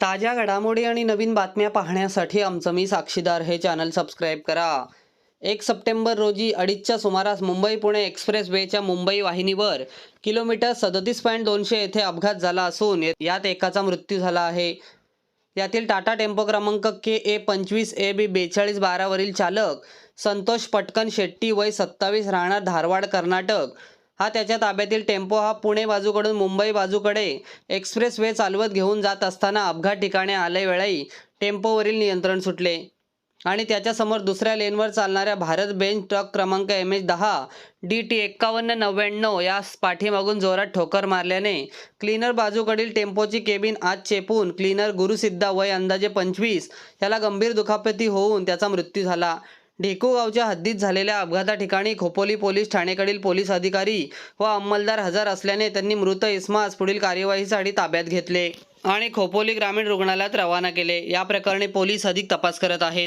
ताज्या घडामोडी आणि नवीन बातम्या पाहण्यासाठी आमचं मी साक्षीदार हे चॅनल सबस्क्राईब करा. एक सप्टेंबर रोजी अडीचच्या सुमारास मुंबई पुणे एक्सप्रेस वेच्या मुंबई वाहिनीवर किलोमीटर सदतीस पॉईंट दोनशे येथे अपघात झाला असून यात एकाचा मृत्यू झाला आहे. यातील टाटा टेम्पो क्रमांक के ए पंचवीस ए बी बेचाळीस बारावरील चालक संतोष पटकन शेट्टी वय सत्तावीस राहणार धारवाड कर्नाटक. हा त्याच्या ताब्यातील टेम्पो हा पुणे बाजूकडून मुंबई बाजूकडे एक्सप्रेस वे चालवत घेऊन जात असताना अपघात ठिकाणी आल्यावेळी टेम्पोवरील नियंत्रण सुटले. आणि त्याच्यासमोर दुसऱ्या लेनवर चालणाऱ्या भारत बेंच ट्रक क्रमांक एम एच दहा डी टी एक्कावन्न नव्याण्णव या पाठीमागून जोरात ठोकर मारल्याने क्लीनर बाजूकडील टेम्पोची केबिन आत चेपून क्लीनर गुरुसिद्धा वय अंदाजे पंचवीस याला गंभीर दुखापती होऊन त्याचा मृत्यू झाला. ढेकू गावच्या हद्दीत झालेल्या अपघाता ठिकाणी खोपोली पोलीस ठाणेकडील पोलीस अधिकारी व अंमलदार हजर असल्याने त्यांनी मृत इस्मास पुढील कार्यवाहीसाठी ताब्यात घेतले आणि खोपोली ग्रामीण रुग्णालयात रवाना केले. या प्रकरणी पोलीस अधिक तपास करत आहेत.